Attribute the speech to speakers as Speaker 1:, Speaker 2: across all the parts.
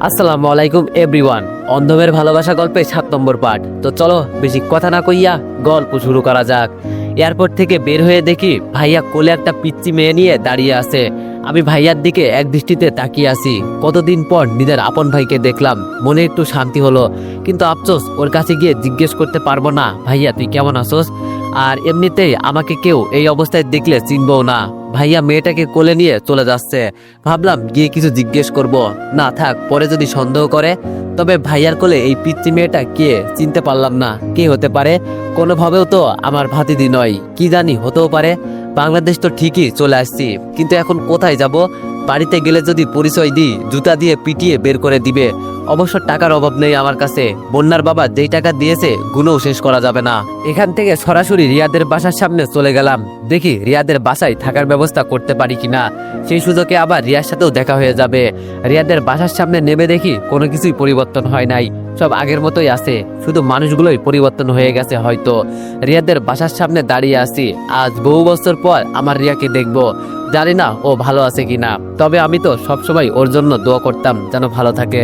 Speaker 1: আসসালামু আলাইকুম এভরিওয়ান অন্ধমের ভালোবাসা গল্পে সাত নম্বর পাঠ। তো চলো, বেশি কথা না কইয়া গল্প শুরু করা যাক। এয়ারপোর্ট থেকে বের হয়ে দেখি ভাইয়া কোলে একটা পিচ্চি মেয়ে নিয়ে দাঁড়িয়ে আছে। আমি ভাইয়ার দিকে এক দৃষ্টিতে তাকিয়ে আছি। কতদিন পর নিজের আপন ভাইকে দেখলাম। মনে একটু শান্তি হলো। কিন্তু আফসোস, ওর কাছে গিয়ে জিজ্ঞেস করতে পারব না, ভাইয়া, তুই কেমন আছোস? আর এমনিতেই আমাকে কেউ এই অবস্থায় দেখলে চিনবও না। ভাইয়া মেয়েটাকে কোলে নিয়ে চলে যাচ্ছে। ভাবলাম গিয়ে কিছু জিজ্ঞেস করব। না থাক, পরে যদি সন্দেহ করে, তবে ভাইয়ার কোলে এই পিচ্চি মেয়েটা কে চিনতে পারলাম না। কে হতে পারে? কোনোভাবেও তো আমার ভাতিদি নয়। কি জানি হতেও পারে। বাংলাদেশ তো ঠিকই চলে আসছি। কিন্তু এখন কোথায় যাব? বাড়িতে গেলে যদি পরিচয় দিই, জুতা দিয়ে পিটিয়ে বের করে দিবে। অবশ্য টাকার অভাব নেই আমার কাছে। বন্যার বাবা যেই টাকা দিয়েছে, গুণও শেষ করা যাবে না। এখান থেকে সরাসরি রিয়াদের বাসার সামনে চলে গেলাম। দেখি রিয়াদের বাসায় থাকার ব্যবস্থা করতে পারি কিনা। সেই সুযোগে আবার রিয়ার সাথেও দেখা হয়ে যাবে। রিয়াদের বাসার সামনে নেমে দেখি কোনো কিছুই পরিবর্তন হয় নাই। সব আগের মতোই আছে। শুধু মানুষগুলোই পরিবর্তন হয়ে গেছে হয়তো। রিয়াদের বাসার সামনে দাঁড়িয়ে আছি। আজ বহু বছর পর আমার রিয়াকে দেখব। জানি না ও ভালো আছে কিনা, তবে আমি তো সবসময় ওর জন্য দোয়া করতাম যেন ভালো থাকে।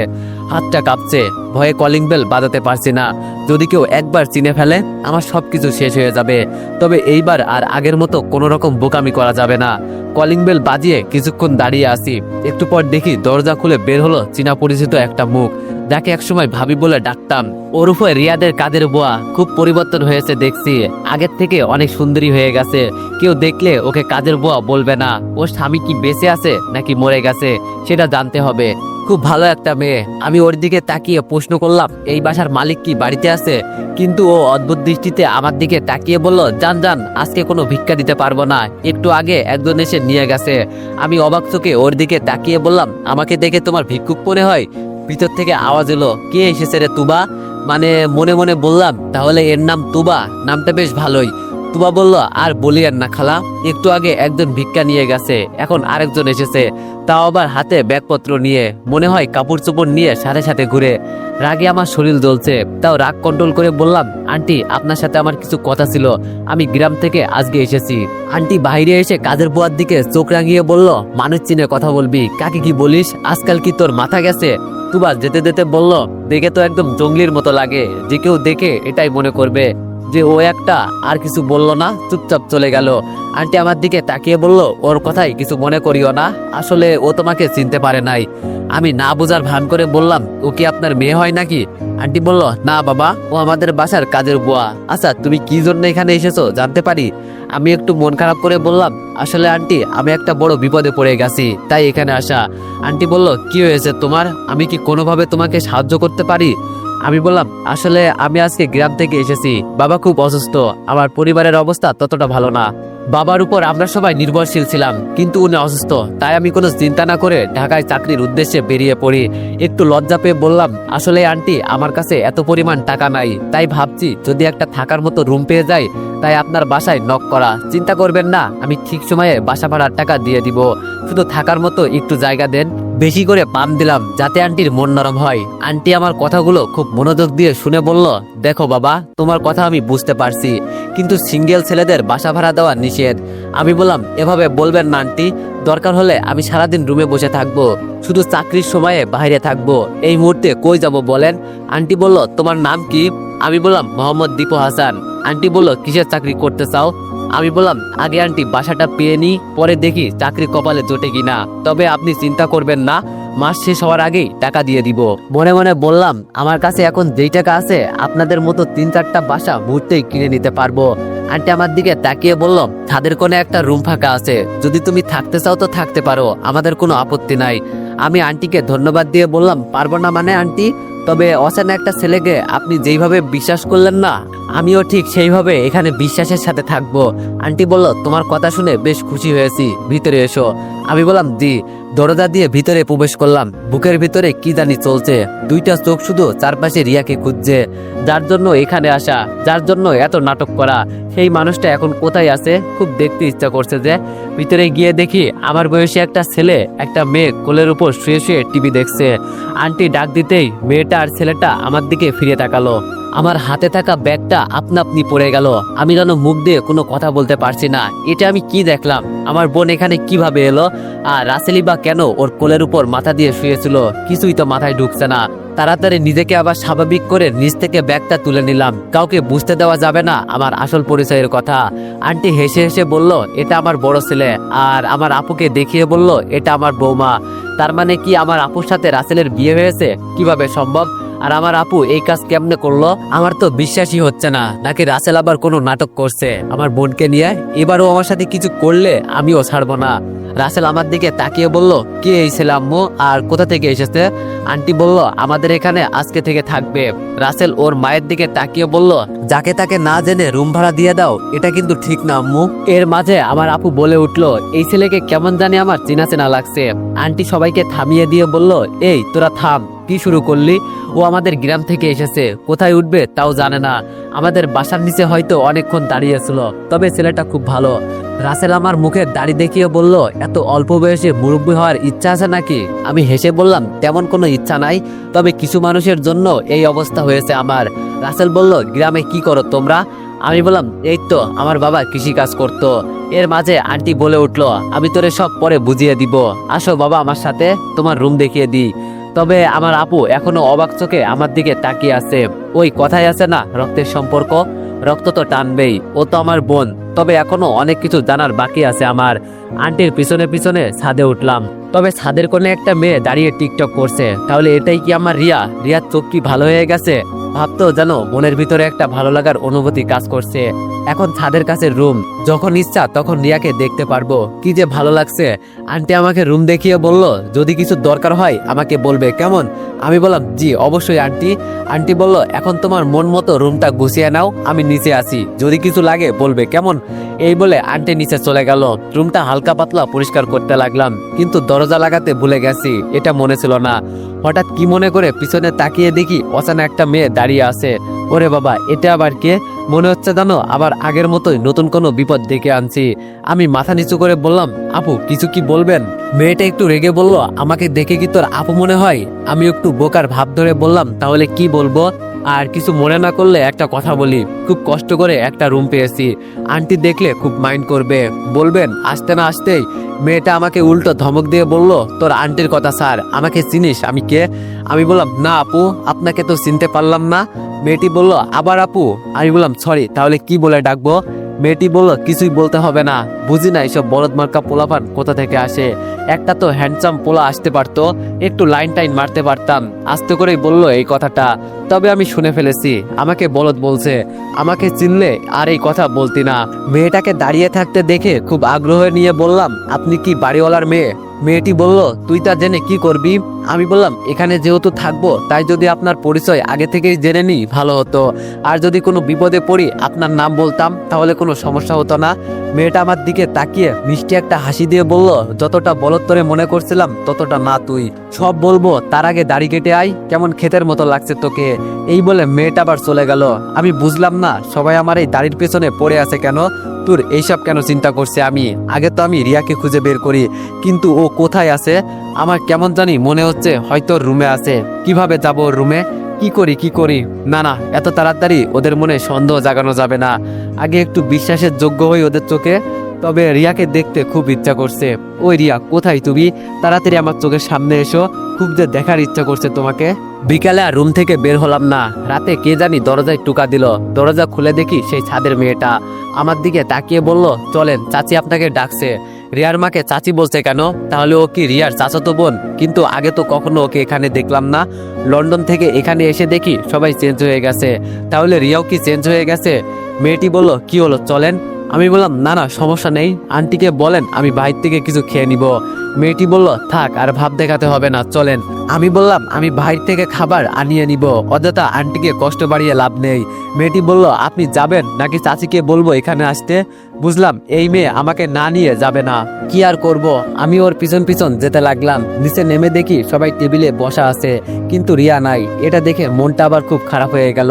Speaker 1: হাতটা কাঁপছে, ভয়ে কলিং বেল বাজাতে পারছি না। যদি কেউ একবার চিনে ফেলে, আমার সব কিছু শেষ হয়ে যাবে। তবে এইবার আর আগের মতো কোনো রকম বোকামি করা যাবে না। কলিং বেল বাজিয়ে কিছুক্ষণ দাঁড়িয়ে আসি একটু পর দেখি দরজা খুলে বের হলো চীনা পরিচিত একটা মুখ। যাকে একসময় ভাবি বলে ডাকতাম। ওর উপরে রিয়াদের কাদের বোয়া খুব পরিবর্তন হয়েছে দেখছি। আগের থেকে অনেক সুন্দরী হয়ে গেছে। কেউ দেখলে ওকে কাজের বুয়া বলবে না, ওর স্বামী কি বেঁচে আছে নাকি মরে গেছে? সেটা জানতে হবে। খুব ভালো একটা মেয়ে। আমি ওর দিকে তাকিয়ে প্রশ্ন করলাম, এই বাসার মালিক কি বাড়িতে আছে? কিন্তু ও অদ্ভুত দৃষ্টিতে আমার দিকে তাকিয়ে বলল যান যান আজকে কোনো ভিক্ষা দিতে পারব না। একটু আগে একজন এসে নিয়ে গেছে। আমি অবাক চোখে ওর দিকে তাকিয়ে বললাম, আমাকে দেখে তোমার ভিক্ষুক মনে হয়? ভিতর থেকে আওয়াজ এলো, কে এসেছে রে তুবা? মানে মনে মনে বললাম, তাহলে এর নাম তুবা, নামটা বেশ ভালোই। তুবা বলল, আর বলি আর না খালা, একটু আগে একজন ভিক্ষা নিয়ে গেছে, এখন আরেকজন এসেছে। তাও আবার হাতে ব্যাগপত্র নিয়ে, মনে হয় কাপড় চোপড় নিয়ে সাথে সাথে ঘুরে। রাগে আমার শরীর জ্বলছে, তাও রাগ কন্ট্রোল করে বললাম, আন্টি, আপনার সাথে আমার কিছু কথা ছিল, আমি গ্রাম থেকে আজকে এসেছি। আন্টি বাইরে এসে কাজের বুয়ার দিকে চোখ রাঙিয়ে বলল, মানুষ চিনে কথা বলবি, কাকে কি বলিস? আজকাল কি তোর মাথা গেছে? তুবা যেতে যেতে বলল, দেখে তো একদম জঙ্গলির মতো লাগে। যে কেউ দেখে এটাই মনে করবে। যে ও একটা আর কিছু বলল না, চুপচাপ চলে গেল। আন্টি আমার দিকে তাকিয়ে বলল, ওর কথাই কিছু মনে করিও না। আসলে ও তোমাকে চিনতে পারে নাই। আমি না বোঝার ভান করে বললাম, ও কি আপনার মেয়ে হয় নাকি? আন্টি বলল, না বাবা, ও আমাদের বাসার কাজের বুয়া। আচ্ছা তুমি কি জন্য এখানে এসেছ? জানতে পারি। আমি একটু মন খারাপ করে বললাম, আসলে আন্টি, আমি একটা বড় বিপদে পড়ে গেছি, তাই এখানে আসা। আন্টি বলল, কি হয়েছে তোমার? আমি কি কোনোভাবে তোমাকে সাহায্য করতে পারি? আমি বললাম, আসলে আমি আজকে গ্রাম থেকে এসেছি, বাবা খুব অসুস্থ, আমার পরিবারের অবস্থা ততটা ভালো না। বাবার উপর আমরা সবাই নির্ভরশীল ছিলাম, কিন্তু উনি অসুস্থ, তাই আমি কোনো চিন্তা না করে ঢাকায় চাকরির উদ্দেশ্যে বেরিয়ে পড়ি। একটু লজ্জা পেয়ে বললাম, আসলে আন্টি, আমার কাছে এত পরিমাণ টাকা নাই, তাই ভাবছি যদি একটা থাকার মতো রুম পেয়ে যাই তাই আপনার বাসায় নক করা। চিন্তা করবেন না, আমি ঠিক সময়ে বাসা ভাড়ার টাকা দিয়ে দিব। শুধু থাকার মতো একটু জায়গা দেন। বেশি করে পাম দিলাম, যাতে আন্টির মন নরম হয়। আন্টি আমার কথাগুলো খুব মনোযোগ দিয়ে শুনে বলল, দেখো বাবা, তোমার কথা আমি বুঝতে পারছি, কিন্তু সিঙ্গেল ছেলেদের বাসা ভাড়া দেওয়া নিষেধ। আমি বললাম, এভাবে বলবেন না আন্টি, দরকার হলে আমি সারাদিন রুমে বসে থাকব, শুধু চাকরির সময়ে বাইরে থাকব। এই মুহূর্তে কই যাব বলেন? আন্টি বলল, তোমার নাম কি? আমি বললাম, মোহাম্মদ দীপু হাসান। আন্টি বলল, কিসের চাকরি করতে চাও? আমি বললাম, আগে আন্টি বাসাটা পেয়ে নি পরে দেখি চাকরি কপালে জোটে কিনা। তবে আপনি চিন্তা করবেন না, মাস শেষ হওয়ার আগেই টাকা দিয়ে দিব। মনে মনে বললাম, আমার কাছে এখন যেই টাকা আছে, আপনাদের মতো তিন চারটা বাসা মুহূর্তেই কিনে নিতে পারব। আন্টি আমার দিকে তাকিয়ে বলল, ছাদের কোণে একটা রুম ফাঁকা আছে। যদি তুমি থাকতে চাও তো থাকতে পারো, আমাদের কোনো আপত্তি নাই। আমি আন্টিকে ধন্যবাদ দিয়ে বললাম, পারব না মানে আন্টি, তবে অচেনা একটা ছেলেকে আপনি যেইভাবে বিশ্বাস করলেন না, আমিও ঠিক সেইভাবে এখানে বিশ্বাসের সাথে থাকব। আন্টি বলল, তোমার কথা শুনে বেশ খুশি হয়েছি, ভিতরে এসো। আমি বললাম, জি। দরজা দিয়ে ভিতরে প্রবেশ করলাম। বুকের ভিতরে কি জানি চলছে। দুইটা চোখ শুধু চারপাশে রিয়াকে খুঁজছে। যার জন্য এখানে আসা, যার জন্য এত নাটক করা। সেই মানুষটা এখন কোথায় আছে? খুব দেখতে ইচ্ছা করছে যে, ভিতরে গিয়ে দেখি আমার বয়সী একটা ছেলে, একটা মেয়ে কোলের উপর শুয়ে শুয়ে টিভি দেখছে। আন্টি ডাক দিতেই মেয়েটা আর ছেলেটা আমার দিকে ফিরে তাকালো। আমার হাতে থাকা ব্যাগটা আপনা আপনি পড়ে গেল। আমি যেন মুখ দিয়ে কোনো কথা বলতে পারছি না। এটা আমি কি দেখলাম? আমার বোন এখানে কীভাবে এলো? আর রাসেলি বা কেন ওর কোলের উপর মাথা দিয়ে শুয়েছিল? কিছুই তো মাথায় ঢুকছে না। তাড়াতাড়ি নিজেকে আবার স্বাভাবিক করে নিচ থেকে ব্যাগটা তুলে নিলাম। কাউকে বুঝতে দেওয়া যাবে না আমার আসল পরিচয়ের কথা। আন্টি হেসে হেসে বলল, এটা আমার বড় ছেলে। আর আমার আপুকে দেখিয়ে বলল, এটা আমার বৌমা। তার মানে কি আমার আপুর সাথে রাসেলের বিয়ে হয়েছে? কীভাবে সম্ভব? আর আমার আপু এই কাজ কেমনে করল? আমার তো বিশ্বাসই হচ্ছে না। নাকি রাসেল আবার কোনো নাটক করছে? আমার বোনকে নিয়ে এবারও আমার সাথে কিছু করলে আমিও ছাড়বো না। রাসেল আমার দিকে তাকিয়ে বলল, কে এই ছেলে আম্মু? আর কোথা থেকে এসেছে? আন্টি বলল, আমাদের এখানে আজকে থেকে থাকবে। রাসেল ওর মায়ের দিকে তাকিয়ে বলল, যাকে তাকে না জেনে রুম ভাড়া দিয়ে দাও, এটা কিন্তু ঠিক না আম্মু। এর মাঝে আমার আপু বলে উঠল, এই ছেলেকে কেমন জানি আমার চেনা চেনা লাগছে। আন্টি সবাইকে থামিয়ে দিয়ে বলল, এই, তোরা থাম। কি শুরু করলি? ও আমাদের গ্রাম থেকে এসেছে। কোথায় উঠবে তাও জানে না। আমাদের বাসার নিচে হয়তো অনেকক্ষণ দাঁড়িয়েছিল তবে ছেলেটা খুব ভালো। রাসেল আমার মুখে দাড়ি দেখিয়ে বলল, এত অল্প বয়সে মুরব্বী হওয়ার ইচ্ছা আছে নাকি? আমি হেসে বললাম, তেমন কোনো ইচ্ছা নাই, তবে কিছু মানুষের জন্য এই অবস্থা হয়েছে আমার। রাসেল বলল, গ্রামে কি করো তোমরা? আমি বললাম, এই তো, আমার বাবা কৃষি কাজ করতো। এর মাঝে আন্টি বলে উঠল, আমি তোরে সব পরে বুঝিয়ে দিব। আসো বাবা আমার সাথে, তোমার রুম দেখিয়ে দিই। তবে আমার আপু এখনও অবাক চোখে আমার দিকে তাকিয়ে আছে। ওই কথাই আছে না, রক্তের সম্পর্ক? রক্ত তো টানবেই, ও তো আমার বোন। তবে এখনও অনেক কিছু জানার বাকি আছে আমার। আন্টির পিছনে পিছনে ছাদে উঠলাম। তবে ছাদের কোণে একটা মেয়ে দাঁড়িয়ে টিকটক করছে। তাহলে এটাই কি আমার রিয়া? রিয়ার চোখ কি ভালো হয়ে গেছে? ভাবতেও জানো মনের ভিতরে একটা ভালো লাগার অনুভূতি কাজ করছে। এখন ছাদের কাছে রুম। যখন ইচ্ছা তখন রিয়াকে দেখতে পারব। কি যে ভালো লাগছে। আন্টি আমাকে রুম দেখিয়ে বলল, যদি কিছু দরকার হয় আমাকে বলবে, কেমন? আমি বললাম, জি, অবশ্যই আন্টি। আন্টি বলল, এখন তোমার মন মতো রুমটা গুছিয়ে নাও, আমি নিচে আসি যদি কিছু লাগে বলবে, কেমন? এই বলে আন্টি নিচে চলে গেল। রুমটা হালকা পাতলা পরিষ্কার করতে লাগলাম, কিন্তু দরজা লাগাতে ভুলে গেছি, এটা মনে ছিল না। হঠাৎ কি মনে করে পিছনে তাকিয়ে দেখি অচানা একটা মেয়ে দাঁড়িয়ে আছে। ওরে বাবা, এটা আবার কে? মনে হচ্ছে জানো আবার আগের মতোই নতুন কোনো বিপদ ডেকে আনছি। আমি মাথা নিচু করে বললাম, আপু, কিছু কি বলবেন? মেয়েটা একটু রেগে বলল, আমাকে দেখে কি তোর আপু মনে হয়? আমি একটু বোকার ভাব ধরে বললাম, তাহলে কি বলব? আর কিছু মনে না করলে একটা কথা বলি। খুব কষ্ট করে একটা রুম পেয়েছি। আন্টি দেখলে খুব মাইন্ড করবে। বলবেন, আসতে না আসতেই মেয়েটা আমাকে উল্টো ধমক দিয়ে বলল, তোর আন্টির কথা স্যার, আমাকে চিনিস, আমি কে? আমি বললাম, না আপু, আপনাকে তো চিনতে পারলাম না। মেয়েটি বলল, আবার আপু? আমি বললাম, সরি, তাহলে কি বলে ডাকবো? মেয়েটি বলল, কিছুই বলতে হবে না। বুঝি না এইসব বলদ মার্কা পোলাপান কোথা থেকে আসে? একটা তো হ্যান্ডসাম পোলা আসতে পারতো, একটু লাইন টাইন মারতে পারতাম। আস্তে করেই বলল এই কথাটা। তবে আমি শুনে ফেলেছি, আমাকে বলদ বলছে, আমাকে চিনলে আর এই কথা বলতি না। মেয়েটাকে দাঁড়িয়ে থাকতে দেখে খুব আগ্রহ নিয়ে বললাম, আপনি কি বাড়িওয়ালার মেয়ে? মেয়েটি বলল, তুই তা জেনে কি করবি? আমি বললাম, এখানে যেহেতু থাকব, তাই যদি আপনার পরিচয় আগে থেকেই জেনে নিই ভালো হতো। আর যদি কোনো বিপদে পড়ি, আপনার নাম বলতাম, তাহলে কোনো সমস্যা হতো না। মেয়েটা আমার দিকে তাকিয়ে মিষ্টি একটা হাসি দিয়ে বলল, যতটা বলত্তরে মনে করছিলাম, ততটা না তুই। সব বলব, তার আগে দাড়ি কেটে আয়, কেমন ক্ষেতের মতো লাগছে তোকে। এই বলে মেয়েটা আবার চলে গেল। আমি বুঝলাম না, সবাই আমার এই দাড়ির পেছনে পড়ে আছে কেন? তোর এইসব কেন চিন্তা করছে আমি? আগে তো আমি রিয়াকে খুঁজে বের করি, কিন্তু ও কোথায় আছে? আমার কেমন জানি মনে হচ্ছে হয়তো রুমে আছে। কীভাবে যাব রুমে? কি করি কি করি? না না, এত তাড়াতাড়ি ওদের মনে সন্দেহ জাগানো যাবে না। আগে একটু বিশ্বাসের যোগ্য হই ওদের চোখে, তবে রিয়াকে দেখতে খুব ইচ্ছা করছে। ওই রিয়া, কোথায় তুমি? তাড়াতাড়ি আমার চোখের সামনে এসো, খুব যে দেখার ইচ্ছা করছে তোমাকে। বিকালে আর রুম থেকে বের হলাম না। রাতে কে জানি দরজায় টুকা দিল। দরজা খুলে দেখি সেই ছাদের মেয়েটা। আমার দিকে তাকিয়ে বলল, চলেন, চাচি আপনাকে ডাকছে। রিয়ার মাকে চাচি বলছে কেন? তাহলে ও কি রিয়ার চাচাতো বোন? কিন্তু আগে তো কখনো ওকে এখানে দেখলাম না। লন্ডন থেকে এখানে এসে দেখি সবাই চেঞ্জ হয়ে গেছে। তাহলে রিয়াও কি চেঞ্জ হয়ে গেছে? মেয়েটি বলল, কি হলো, চলেন? আমি বললাম, না না, সমস্যা নেই। আন্টিকে বলেন, আমি বাইর থেকে কিছু খেয়ে নিব। মেয়েটি বলল, থাক, আর ভাব দেখাতে হবে না, চলেন। আমি বললাম, আমি বাইর থেকে খাবার আনিয়ে নিব। অযথা আন্টিকে কষ্ট বাড়িয়ে লাভ নেই। মেয়েটি বলল, আপনি যাবেন নাকি চাচিকে বলব এখানে আসতে? বুঝলাম, এই মেয়ে আমাকে না নিয়ে যাবে না। কি আর করব? আমি ওর পিছন পিছন যেতে লাগলাম। নিচে নেমে দেখি সবাই টেবিলে বসা আছে, কিন্তু রিয়া নাই। এটা দেখে মনটা আবার খুব খারাপ হয়ে গেল।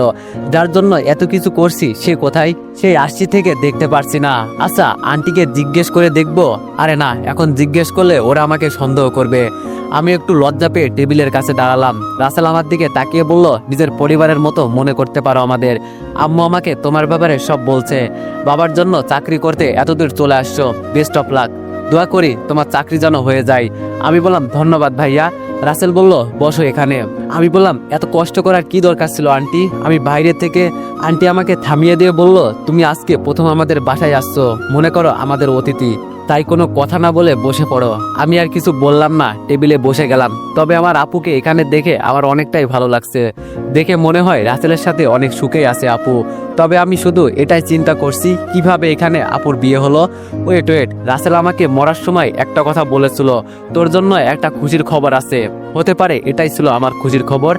Speaker 1: যার জন্য এত কিছু করছি, সে কোথায়? সেই আসছি থেকে দেখতে পারছি না। আচ্ছা আন্টিকে জিজ্ঞেস করে দেখব? আরে না, এখন জিজ্ঞেস করলে ওরা আমাকে সন্দেহ করবে। আমি একটু লজ্জা পেয়ে টেবিলের কাছে দাঁড়ালাম। রাসেল আমার দিকে তাকিয়ে বলল, নিজের পরিবারের মতো মনে করতে পারো আমাদের। আম্মু আমাকে তোমার ব্যাপারে সব বলছে। বাবার জন্য চাকরি করতে এতদূর চলে আসছো। Best of luck. দোয়া করি তোমার চাকরি যেন হয়ে যায়। আমি বললাম, ধন্যবাদ ভাইয়া। রাসেল বলল, বসো এখানে। আমি বললাম, এত কষ্ট করার কি দরকার ছিল আন্টি? আমি বাইরে থেকে আন্টি আমাকে থামিয়ে দিয়ে বলল, তুমি আজকে প্রথম আমাদের বাসায় আসছো। মনে করো আমাদের অতিথি। তাই কোনো কথা না বলে বসে পড়ো। আমি আর কিছু বললাম না, টেবিলে বসে গেলাম। তবে আমার আপুকে এখানে দেখে আমার অনেকটাই ভালো লাগছে। দেখে মনে হয় রাসেলের সাথে অনেক সুখেই আছে আপু। তবে আমি শুধু এটাই চিন্তা করছি, কীভাবে এখানে আপুর বিয়ে হলো? ওয়েট ওয়েট, রাসেল আমাকে মরার সময় একটা কথা বলেছিল। তোর জন্য একটা খুশির খবর আছে। হতে পারে এটাই ছিল আমার খুশির খবর।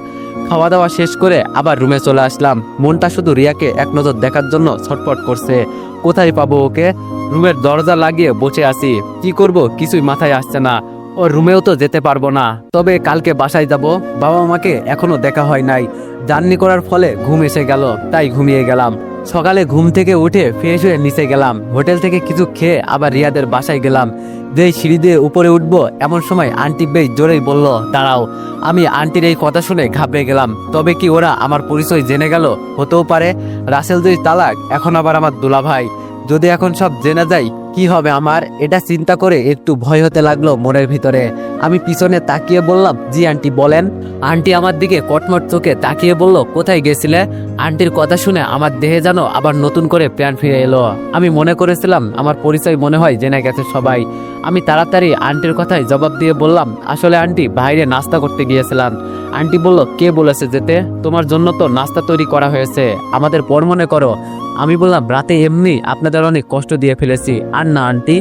Speaker 1: খাওয়া দাওয়া শেষ করে আবার রুমে চলে আসলাম। মনটা শুধু রিয়াকে এক নজর দেখার জন্য ছটফট করছে। কোথায় পাবো ওকে? রুমের দরজা লাগিয়ে বসে আছি। কি করব? কিছুই মাথায় আসছে না। ও রুমেও তো যেতে পারব না। তবে কালকে বাসায় যাব। বাবা মাকে এখনও দেখা হয় নাই। জার্নি করার ফলে ঘুম এসে গেল, তাই ঘুমিয়ে গেলাম। সকালে ঘুম থেকে উঠে ফ্রেশ হয়ে নিচে গেলাম। হোটেল থেকে কিছু খেয়ে আবার রিয়াদের বাসায় গেলাম। যে সিঁড়ি দিয়ে উপরে উঠবো, এমন সময় আন্টি বেশ জোরেই বলল, দাঁড়াও। আমি আন্টির এই কথা শুনে ঘাবড়ে গেলাম। তবে কি ওরা আমার পরিচয় জেনে গেল? হতেও পারে। রাসেল দুই তালাক, এখন আবার আমার দুলাভাই। যদি এখন সব জেনে যাই কি হবে আমার? এটা চিন্তা করে একটু ভয় হতে লাগল মনের ভিতরে। আমি পিছনে তাকিয়ে বললাম, জি, আন্টি, বলেন। আন্টি আমার দিকে কটমট চোখে তাকিয়ে বলল, কোথায় গেছিলে? আন্টির কথা শুনে আমার দেহে যেন আবার নতুন করে প্রাণ ফিরে এলো। আমি মনে করেছিলাম, আমার পরিচয় মনে হয় জেনে গেছে সবাই। আমি তাড়াতাড়ি আন্টির কথায় জবাব দিয়ে বললাম, আসলে আন্টি, বাইরে নাস্তা করতে গিয়েছিলাম। আন্টি বলল, কে বলেছে যেতে? তোমার জন্য তো নাস্তা তৈরি করা হয়েছে। আমাদের পর মনে করো। আমি বললাম, রাতে এমনি আপনাদের অনেক কষ্ট দিয়ে ফেলেছি। আর না, আন্টি।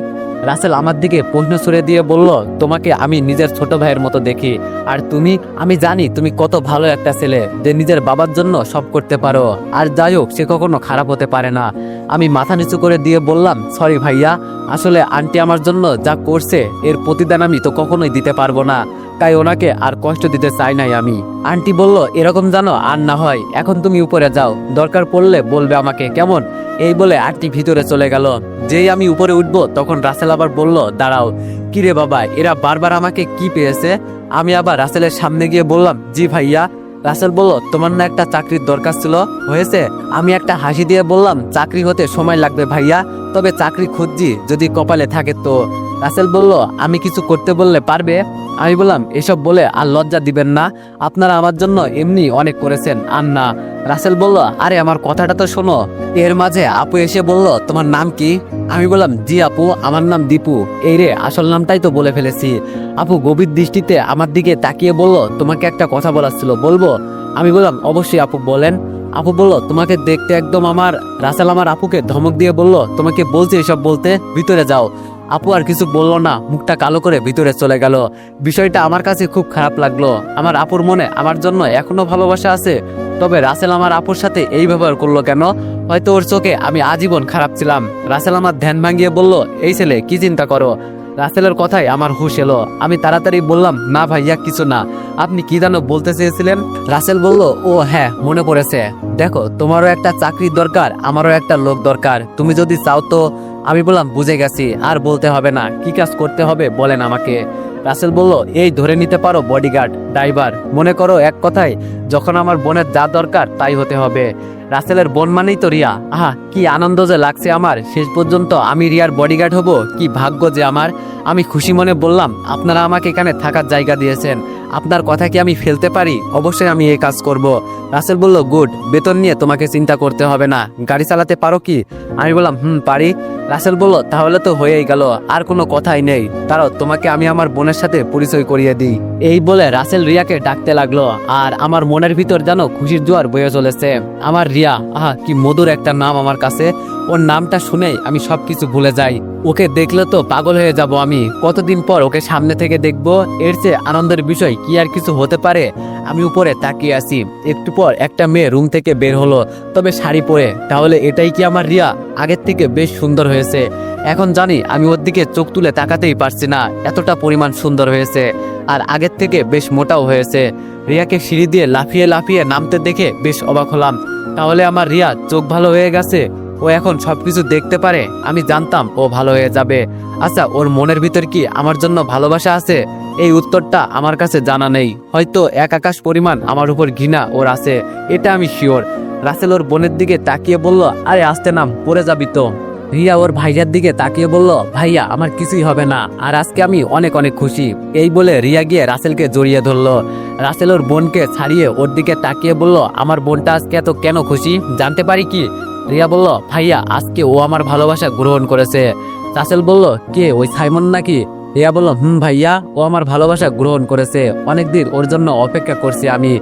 Speaker 1: রাসেল আমার দিকে প্রশ্ন ছুড়ে দিয়ে বলল, তোমাকে আমি নিজের ছোট ভাইয়ের মতো দেখি। আর তুমি, আমি জানি তুমি কত ভালো একটা ছেলে, যে নিজের বাবার জন্য সব করতে পারো। আর যাই হোক, সে কখনো খারাপ হতে পারে না। আমি মাথা নিচু করে দিয়ে বললাম, সরি ভাইয়া, আসলে আন্টি আমার জন্য যা করছে, এর প্রতিদান আমি তো কখনোই দিতে পারব না। তাই ওনাকে আর কষ্ট দিতে চাই নাই আমি। আন্টি বলল, এরকম জানো, আর না হয়, এখন তুমি উপরে যাও। দরকার পড়লে বলবে আমাকে, কেমন? এই বলে আন্টি ভিতরে চলে গেল। যেই আমি উপরে উঠবো, তখন রাসেল আবার বলল, দাঁড়াও, কিরে বাবা, এরা বারবার আমাকে কি পেয়েছে? আমি আবার রাসেলের সামনে গিয়ে বললাম, জি ভাইয়া। রাসেল বলল, তোমার না একটা চাকরির দরকার ছিল, হয়েছে? আমি একটা হাসি দিয়ে বললাম, চাকরি হতে সময় লাগবে ভাইয়া, তবে চাকরি খুঁজছি, যদি কপালে থাকে তো। রাসেল বলল, আমি কিছু করতে বললে পারবে? আমি বললাম, এসব বলে আর লজ্জা দিবেন না। আপনারা আমার জন্য এমনি অনেক করেছেন। আর না। রাসেল বলল, আরে, আমার কথাটা তো শোনো। এর মাঝে আপু এসে বলল, তোমার নাম কি? আমি বললাম, জি আপু, আমার নাম দীপু। এই রে, আসল নামটাই তো বলে ফেলেছি। আপু গভীর দৃষ্টিতে আমার দিকে তাকিয়ে বলল, তোমাকে একটা কথা বলার ছিল, বলব? আমি বললাম, অবশ্যই আপু, বলেন। আপু বলল, তোমাকে দেখতে একদম আমার। রাসেল আমার আপুকে ধমক দিয়ে বলল, তোমাকে বলছি এসব বলতে, ভিতরে যাও। আপু আর কিছু বলল না, মুখটা কালো করে ভিতরে চলে গেল। বিষয়টা আমার কাছে খুব খারাপ লাগল। আমার আপুর মনে আমার জন্য এখনও ভালোবাসা আছে। তবে রাসেল আমার আপুর সাথে এই ব্যবহার করল কেন? হয়তো ওর চোখে আমি আজীবন খারাপ ছিলাম। রাসেল আমার ধ্যান ভাঙিয়ে বলল, এই ছেলে, কি চিন্তা করো? রাসেলের কথায় আমার হুশ এলো। আমি তাড়াতাড়ি বললাম, না ভাইয়া, কিছু না। আপনি কি জানো বলতে চেয়েছিলেন? রাসেল বলল, ও হ্যাঁ মনে পড়েছে। দেখো, তোমারও একটা চাকরির দরকার, আমারও একটা লোক দরকার। তুমি যদি চাও তো আমি বললাম, বুঝে গেছি, আর বলতে হবে না। কি কাজ করতে হবে বলেন আমাকে। রাসেল বলল, এই ধরে নিতে পারো বডিগার্ড ড্রাইভার মনে করো এক কথায়, যখন আমার বোনের যা দরকার, তাই হতে হবে। রাসেলের বোন মানেই তো রিয়া। আহা, কি আনন্দ যে লাগছে আমার। শেষ পর্যন্ত আমি রিয়ার বডিগার্ড হব। কি ভাগ্য যে আমার। আমি খুশি মনে বললাম, আপনারা আমাকে এখানে থাকার জায়গা দিয়েছেন। আপনার কথা কি আমি ফেলতে পারি? অবশ্যই আমি এই কাজ করব। রাসেল বলল, গুড, বেতন নিয়ে তোমাকে চিন্তা করতে হবে না। গাড়ি চালাতে পারো কি? আমি বললাম, হুম, পারি। রাসেল বলল, তাহলে তো হয়েই গেল, আর কোনো কথাই নেই। তারও তোমাকে আমি আমার বোনের সাথে পরিচয় করিয়ে দিই। এই বলে রাসেল রিয়াকে ডাকতে লাগল, আর আমার মনের ভিতর যেন খুশির জোয়ার বয়ে চলেছে। আমার রিয়া, আহা, কি মধুর একটা নাম আমার কাছে। ওর নামটা শুনেই আমি সবকিছু ভুলে যাই। ওকে দেখলে তো পাগল হয়ে যাব আমি। কতদিন পর ওকে সামনে থেকে দেখব? এর চেয়ে আনন্দের বিষয় কি আর কিছু হতে পারে? আমি উপরে তাকিয়ে আছি। একটু পর একটা মেয়ে রুম থেকে বের হলো, তবে শাড়ি পরে। তাহলে এটাই কি আমার রিয়া? আগের থেকে বেশ সুন্দর হয়েছে। এখন জানি আমি ওর দিকে চোখ তুলে তাকাতেই পারছি না, এতটা পরিমাণ সুন্দর হয়েছে। আর আগের থেকে বেশ মোটাও হয়েছে। রিয়াকে সিঁড়ি দিয়ে লাফিয়ে লাফিয়ে নামতে দেখে বেশ অবাক হলাম। তাহলে আমার রিয়া চোখ ভালো হয়ে গেছে? ও এখন সবকিছু দেখতে পারে, আমি জানতাম ও ভালো হয়ে যাবে। আচ্ছা ওর মনের ভিতর কি আমার জন্য ভালোবাসা আছে? এই উত্তরটা আমার কাছে জানা নেই। হয়তো এক আকাশ পরিমাণ আমার উপর ঘৃণা ওর আছে, এটা আমি শিওর রাসেল ওর বোনের দিকে তাকিয়ে বলল, আরে, আসতে নাম, পড়ে যাবি তো। রিয়া ওর ভাইয়ার দিকে তাকিয়ে বলল, ভাইয়া, আমার কিছুই হবে না, আর আজকে আমি অনেক অনেক খুশি। এই বলে রিয়া গিয়ে রাসেলকে জড়িয়ে ধরলো। রাসেল ওর বোনকে ছাড়িয়ে ওর দিকে তাকিয়ে বলল, আমার বোনটা আজকে এত কেন খুশি? জানতে পারি কি? রিয়া বলল, ভাইয়া, আজকে ও আমার ভালোবাসা গ্রহণ করেছে। রাসেল বলল, কে, ওই সাইমন নাকি? রিয়া বলল, হুম, ভাইয়া, ও আমার ভালোবাসা গ্রহণ করেছে। অনেকদিন ওর জন্য অপেক্ষা করছি আমি।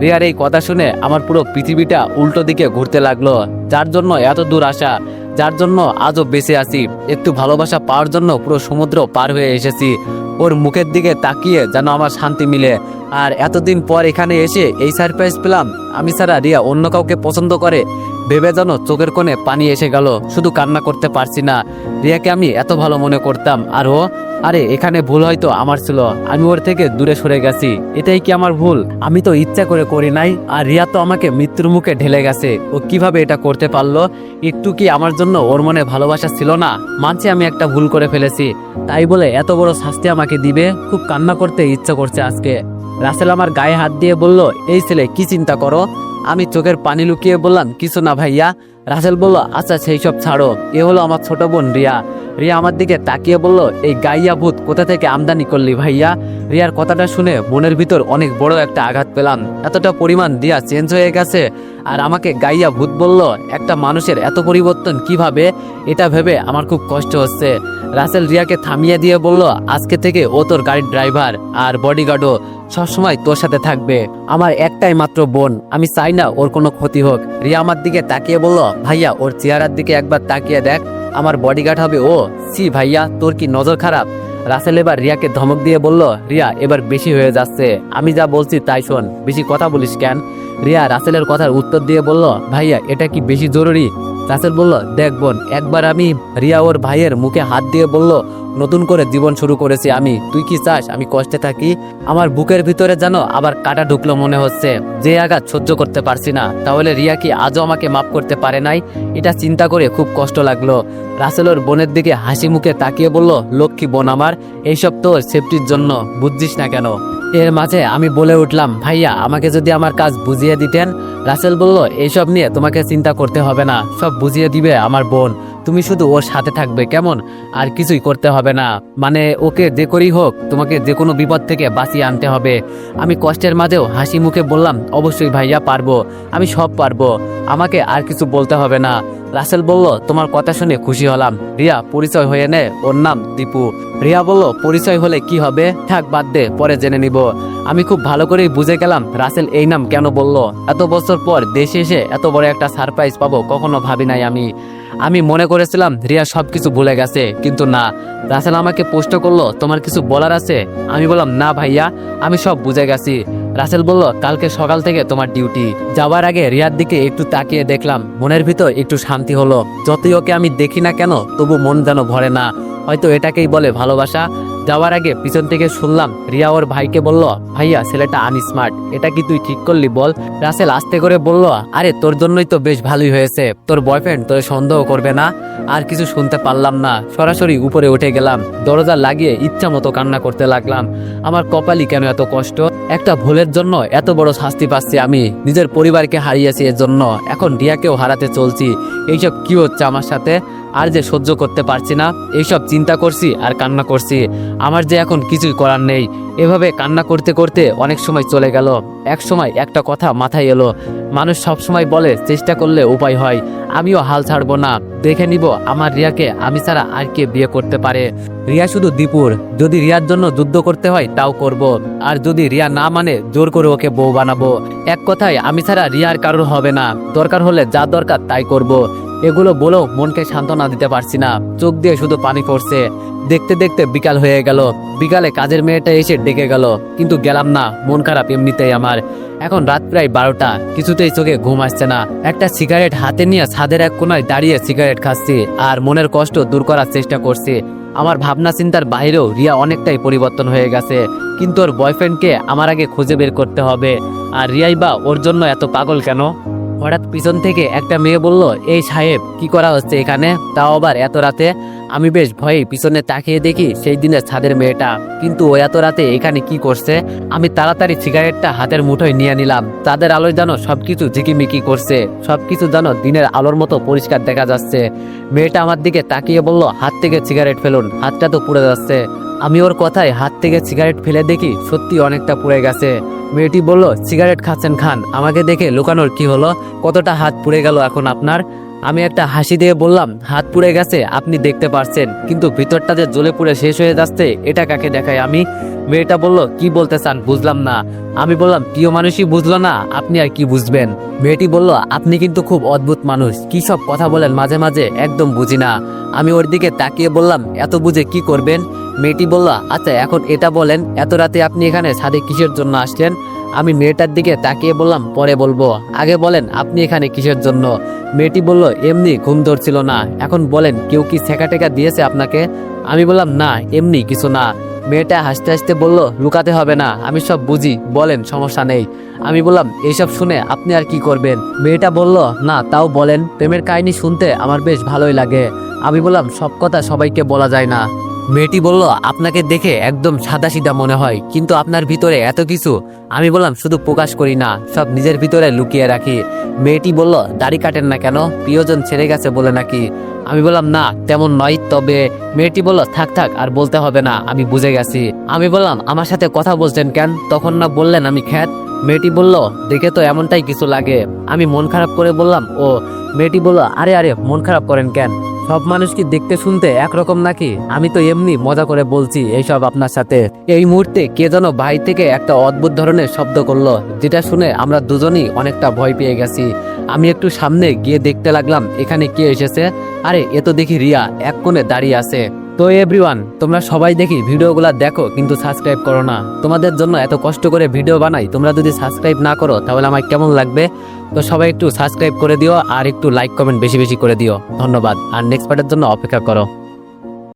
Speaker 1: রিয়ার এই কথা শুনে আমার পুরো পৃথিবীটা উল্টো দিকে ঘুরতে লাগল। যার জন্য এত দূর আসা, যার জন্য আজও বেঁচে আছি, একটু ভালোবাসা পাওয়ার জন্য পুরো সমুদ্র পার হয়ে এসেছি। ওর মুখের দিকে তাকিয়ে যেন আমার শান্তি মিলে। আর এতদিন পর এখানে এসে এই সারপ্রাইজ পেলাম, আমি ছাড়া রিয়া অন্য কাউকে পছন্দ করে। ভেবে যেন চোখের কোণে পানি এসে গেল, শুধু কান্না করতে পারছি না। রিয়াকে আমি এত ভালো মনে করতাম। আর ও? আরে, এখানে ভুল হয়তো আমার ছিল। আমি ওর থেকে দূরে সরে গেছি। এটাই কি আমার ভুল? আমি তো ইচ্ছা করে করি নাই, আর রিয়া তো আমাকে মৃত্যুর মুখে ঢেলে গেছে। ও কীভাবে এটা করতে পারল? একটু কি আমার জন্য ওর মনে ভালোবাসা ছিল না? মানছি আমি একটা ভুল করে ফেলেছি। তাই বলে এত বড় শাস্তি আমাকে দিবে? খুব কান্না করতে ইচ্ছা করছে আজকে। রাসেল আমার গায়ে হাত দিয়ে বলল, এই ছেলে, কি চিন্তা করো? আমি চোখের পানি লুকিয়ে বললাম, কিছু না ভাইয়া। রাসেল বলল আচ্ছা সেই সব ছাড়ো। এ হলো আমার ছোট বোন রিয়া। রিয়া আমার দিকে তাকিয়ে বলল, এই গাইয়া ভূত, কোথা থেকে আমদানি করলি ভাইয়া? রিয়ার কথাটা শুনে মনের ভিতর অনেক বড় একটা আঘাত পেলাম। এতটা পরিমাণ দিয়া চেঞ্জ হয়ে গেছে আর আমাকে গাইয়া ভূত বলল, একটা মানুষের এত পরিবর্তন কীভাবে? এটা ভেবে আমার খুব কষ্ট হচ্ছে। রাসেল রিয়াকে থামিয়ে দিয়ে বলল, আজকে থেকে ও তোর গাড়ির ড্রাইভার আর বডিগার্ডও সবসময় তোর সাথে থাকবে। আমার একটাই মাত্র বোন, আমি চাই না ওর কোনো ক্ষতি হোক। রিয়া আমার দিকে তাকিয়ে বলল, ভাইয়া, ওর চেহারার দিকে একবার তাকিয়ে দেখ। আমার বডিগার্ড হবে ও। সি ভাইয়া, তোর কি নজর খারাপ? রাসেল এবার রিয়াকে ধমক দিয়ে বলল, রিয়া, এবার বেশি হয়ে যাচ্ছে। আমি যা বলছি তাই শোন। বেশি কথা বলিস কেন? রিয়া রাসেলের কথার উত্তর দিয়ে বলল, ভাইয়া, এটা কি বেশি জরুরি? রাসেল বলল, দেখ বোন, একবার আমি রিয়া ওর ভাইয়ের মুখে হাত দিয়ে বলল, নতুন করে জীবন শুরু করেছি আমি। তুই কি চাস আমি কষ্টে থাকি? আমার বুকের ভিতরে যেন আবার কাটা ঢুকলো মনে হচ্ছে। যে আঘাত সহ্য করতে পারছি না। তাহলে রিয়া কি আজও আমাকে মাফ করতে পারে নাই? এটা চিন্তা করে খুব কষ্ট লাগল। রাসেল ওর বোনের দিকে হাসি মুখে তাকিয়ে বলল, লক্ষ্মী বোন আমার, এইসব তোর সেফটির জন্য, বুঝছিস না কেন? এর মাঝে আমি বলে উঠলাম, ভাইয়া, আমাকে যদি আমার কাজ বুঝিয়ে দিতেন? রাসেল বলল এইসব নিয়ে তোমাকে চিন্তা করতে হবে না, সব বুঝিয়ে দিবে আমার বোন। তুমি শুধু ওর সাথে থাকবে, কেমন? আর কিছুই করতে হবে না। মানে ওকে যে করেই হোক, তোমাকে যে কোনো বিপদ থেকে বাঁচিয়ে আনতে হবে। আমি কষ্টের মাঝেও হাসি মুখে বললাম, অবশ্যই ভাইয়া পারব, আমি সব পারব। আমাকে আর কিছু বলতে হবে না। রাসেল বলল, তোমার কথা শুনে খুশি হলাম। রিয়া, পরিচয় হয়ে নে, ওর নাম দীপু। রিয়া বলল, পরিচয় হলে কি হবে? থাক, বাদ দে, পরে জেনে নিব। আমি খুব ভালো করেই বুঝে গেলাম রাসেল এই নাম কেন বলল। এত বছর পর দেশে এসে এত বড় একটা সারপ্রাইজ পাবো, কখনো ভাবি নাই আমি। আমি মনে করেছিলাম রিয়া সব কিছু ভুলে গেছে, কিন্তু না। রাসেল আমাকে প্রশ্ন করল, তোমার কিছু বলার আছে? আমি বললাম, না ভাইয়া, আমি সব বুঝে গেছি। রাসেল বলল, কালকে সকাল থেকে তোমার ডিউটি। যাওয়ার আগে রিয়ার দিকে একটু তাকিয়ে দেখলাম, মনের ভিতর একটু শান্তি হলো। যতই ওকে আমি দেখি না কেন, তবু মন যেন ভরে না। হয়তো এটাকেই বলে ভালোবাসা যাওয়ার আগে পিছন থেকে শুনলাম রিয়া ওর ভাইকে বলল, ভাইয়া, ছেলেটা আনস্মার্ট এটা কি তুই ঠিক করলি বল? রাসেল আস্তে করে বলল, আরে, তোর জন্যই তো বেশ ভালোই হয়েছে, তোর বয়ফ্রেন্ড তোর সন্দেহ করবে না, আর কিছু শুনতে পারলাম না। সরাসরি উপরে উঠে গেলাম, দরজা লাগিয়ে ইচ্ছা মতো কান্না করতে লাগলাম। আমার কপালই কেন এত কষ্ট? একটা ভুলের জন্য এত বড় শাস্তি পাচ্ছি আমি, নিজের পরিবারকে হারিয়েছি এর জন্য। এখন রিয়াকেও হারাতে চলছি, এইসব কি হচ্ছে আমার সাথে? আর যে সহ্য করতে পারছি না, এইসব চিন্তা করছি আর কান্না করছি। আমার যে এখন কিছুই করার নেই। এভাবে কান্না করতে করতে অনেক সময় চলে গেল। এক সময় একটা কথা মাথায় এলো। মানুষ সব সময় বলে, চেষ্টা করলে উপায় হয়। আমিও হাল ছাড়বো না। দেখে নিব আমার রিয়াকে আমি ছাড়া আর কে বিয়ে করতে পারে। রিয়া শুধু দীপুর। যদি রিয়ার জন্য যুদ্ধ করতে হয়, তাও করব। আর যদি রিয়া না মানে জোর করে ওকে বউ বানাবো। এক কথায়, আমি ছাড়া রিয়ার কারোর হবে না। দরকার হলে যা দরকার তাই করব। এগুলো বলেও মনকে সান্ত্বনা দিতে পারছি না। চোখ দিয়ে শুধু পানি পড়ছে। দেখতে দেখতে বিকাল হয়ে গেল। বিকালে কাজের মেয়েটা এসে ডেকে গেল। কিন্তু গেলাম না। মন খারাপ এমনিতেই আমার। এখন রাত প্রায় বারোটা। কিছুতেই চোখে ঘুম আসছে না। একটা সিগারেট হাতে নিয়ে ছাদের এক কোনায় দাঁড়িয়ে সিগারেট খাচ্ছি। আর মনের কষ্ট দূর করার চেষ্টা করছি। আমার ভাবনা চিন্তার বাইরেও রিয়া অনেকটাই পরিবর্তন হয়ে গেছে। কিন্তু ওর বয়ফ্রেন্ডকে আমার আগে খুঁজে বের করতে হবে। আর রিয়াই বা ওর জন্য এত পাগল কেন? হঠাৎ পিছন থেকে একটা মেয়ে বলল, এই সাহেব, কি করা হচ্ছে এখানে? তাও আবার এত রাতে? আমি বেশ ভয়ে পিছনে তাকিয়ে দেখি সেই দিনের ছাদের মেয়েটা। কিন্তু ও এত রাতে এখানে কি করছে? আমি তাড়াতাড়ি সিগারেটটা হাতের মুঠোয় নিয়ে নিলাম। তাদের আলোয় যেন সবকিছু ঝিকিমিকি করছে। সবকিছু যেন দিনের আলোর মতো পরিষ্কার দেখা যাচ্ছে। মেয়েটা আমার দিকে তাকিয়ে বলল, হাত থেকে সিগারেট ফেলুন। হাতটা তো পুড়ে যাচ্ছে। আমি ওর কথায় হাত থেকে সিগারেট ফেলে দেখি সত্যি অনেকটা পুড়ে গেছে। মেয়েটি বলল সিগারেট খাচ্ছেন খান, আমাকে দেখে লুকানোর কি হলো? কতটা হাত পুড়ে গেল এখন আপনার? আমি একটা হাসি দিয়ে বললাম, হাত পুড়ে গেছে, আপনি দেখতে পারছেন, কিন্তু ভিতরটা যে জ্বলে পুড়ে শেষ হয়ে যাচ্ছে, এটা কাকে দেখায় আমি? মেয়েটা বলল, কি বলতে চান, বুঝলাম না। আমি বললাম, প্রিয় মানুষই বুঝলো না, আপনি আর কি বুঝবেন? মেয়েটি বলল, আপনি কিন্তু খুব অদ্ভুত মানুষ, কি সব কথা বলেন মাঝে মাঝে, একদম বুঝি না। আমি ওর দিকে তাকিয়ে বললাম, এত বুঝে কি করবেন? মেয়েটি বলল আচ্ছা এখন এটা বলেন, এত রাতে আপনি এখানে ছাদে কিসের জন্য আসলেন? আমি মেয়েটার দিকে তাকিয়ে বললাম, পরে বলব। আগে বলেন, আপনি এখানে কিসের জন্য? মেয়েটি বলল, এমনি ঘুম ধরছিল না। এখন বলেন, কেউ কি ছেঁকা টেকা দিয়েছে আপনাকে? আমি বললাম, না, এমনি কিছু না। মেয়েটা হাসতে হাসতে বলল, লুকাতে হবে না, আমি সব বুঝি, বলেন, সমস্যা নেই। আমি বললাম, এইসব শুনে আপনি আর কি করবেন? মেয়েটা বলল, না, তাও বলেন, প্রেমের কাহিনী শুনতে আমার বেশ ভালোই লাগে। আমি বললাম, সব কথা সবাইকে বলা যায় না। মেয়েটি বলল, আপনাকে দেখে একদম সাদা সিধা মনে হয়, কিন্তু আপনার ভিতরে এত কিছু। আমি বললাম, শুধু প্রকাশ করি না, সব নিজের ভিতরে লুকিয়ে রাখি। মেয়েটি বলল, দাড়ি কাটেন না কেন? প্রিয়জন ছেড়ে গেছে বলে নাকি? আমি বললাম, না, তেমন নয়, তবে মেয়েটি বলল, থাক থাক, আর বলতে হবে না, আমি বুঝে গেছি। আমি বললাম, আমার সাথে কথা বলছেন কেন? তখন না বললেন আমি খ্যাত? মেয়েটি বলল, দেখে তো এমনটাই কিছু লাগে। আমি মন খারাপ করে বললাম, ও মেয়েটি বলল, আরে আরে, মন খারাপ করেন কেন? সব মানুষ কি দেখতে শুনতে একরকম নাকি? আমি তো এমনি মজা করে বলছি এইসব আপনার সাথে। এই মুহূর্তে কে যেন ভাই থেকে একটা অদ্ভুত ধরনের শব্দ করল, যেটা শুনে আমরা দুজনই অনেকটা ভয় পেয়ে গেছি। আমি একটু সামনে গিয়ে দেখতে লাগলাম, এখানে কে এসেছে? আরে, এ তো দেখি রিয়া, এক কোণে দাঁড়িয়ে আছে। তো এভরিওয়ান তোমরা সবাই দেখি ভিডিওগুলো দেখো, কিন্তু সাবস্ক্রাইব করো না। তোমাদের জন্য এত কষ্ট করে ভিডিও বানাই, তোমরা যদি সাবস্ক্রাইব না করো, তাহলে আমার কেমন লাগবে? তো সবাই একটু সাবস্ক্রাইব করে দিও, আর একটু লাইক কমেন্ট বেশি বেশি করে দিও। ধন্যবাদ, আর নেক্সট পার্টের জন্য অপেক্ষা করো।